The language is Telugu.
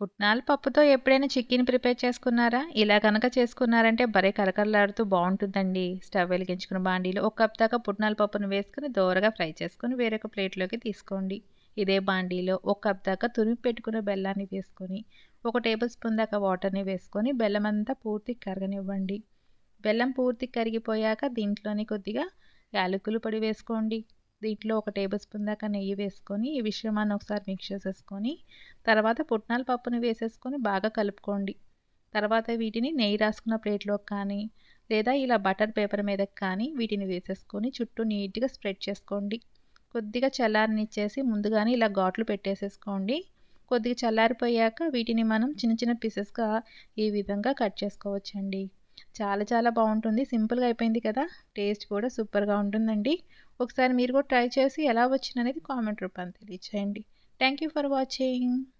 పుట్నాల పప్పుతో ఎప్పుడైనా చికెన్ ప్రిపేర్ చేసుకున్నారా? ఇలా కనుక చేసుకున్నారంటే భలే కరకరలాడుతూ బాగుంటుందండి స్టవ్ వెలిగించుకున్న బాండీలో ఒక కప్ దాకా పుట్నాల పప్పును వేసుకొని దోరగా ఫ్రై చేసుకొని వేరొక ప్లేట్‌లోకి తీసుకోండి. ఇదే బాండీలో ఒక కప్ దాకా తురిమి పెట్టుకున్న బెల్లాన్ని వేసుకొని, ఒక టేబుల్ స్పూన్ దాకా వాటర్‌ని వేసుకొని బెల్లం అంతా పూర్తి కరగనివ్వండి. బెల్లం పూర్తి కరిగిపోయాక దీంట్లోని కొద్దిగా యాలకులు పొడి వేసుకోండి. దీంట్లో ఒక టేబుల్ స్పూన్ దాకా నెయ్యి వేసుకొని ఈ మిశ్రమాన్ని ఒకసారి మిక్స్ చేసేసుకొని తర్వాత పుట్నాల పప్పుని వేసేసుకొని బాగా కలుపుకోండి. తర్వాత వీటిని నెయ్యి రాసుకున్న ప్లేట్లోకి కానీ లేదా ఇలా బటర్ పేపర్ మీదకి కానీ వీటిని వేసేసుకొని చుట్టూ నీట్గా స్ప్రెడ్ చేసుకోండి. కొద్దిగా చల్లారనిచ్చేసి ముందుగానే ఇలా ఘాట్లు పెట్టేసేసుకోండి. కొద్దిగా చల్లారిపోయాక వీటిని మనం చిన్న చిన్న పీసెస్గా ఈ విధంగా కట్ చేసుకోవచ్చండి. చాలా చాలా బాగుంటుంది. సింపుల్గా అయిపోయింది కదా? టేస్ట్ కూడా సూపర్గా ఉంటుందండి. ఒకసారి మీరు కూడా ట్రై చేసి ఎలా వచ్చిందనేది కామెంట్ రూపాన్ని తెలియచేయండి. Thank you for watching.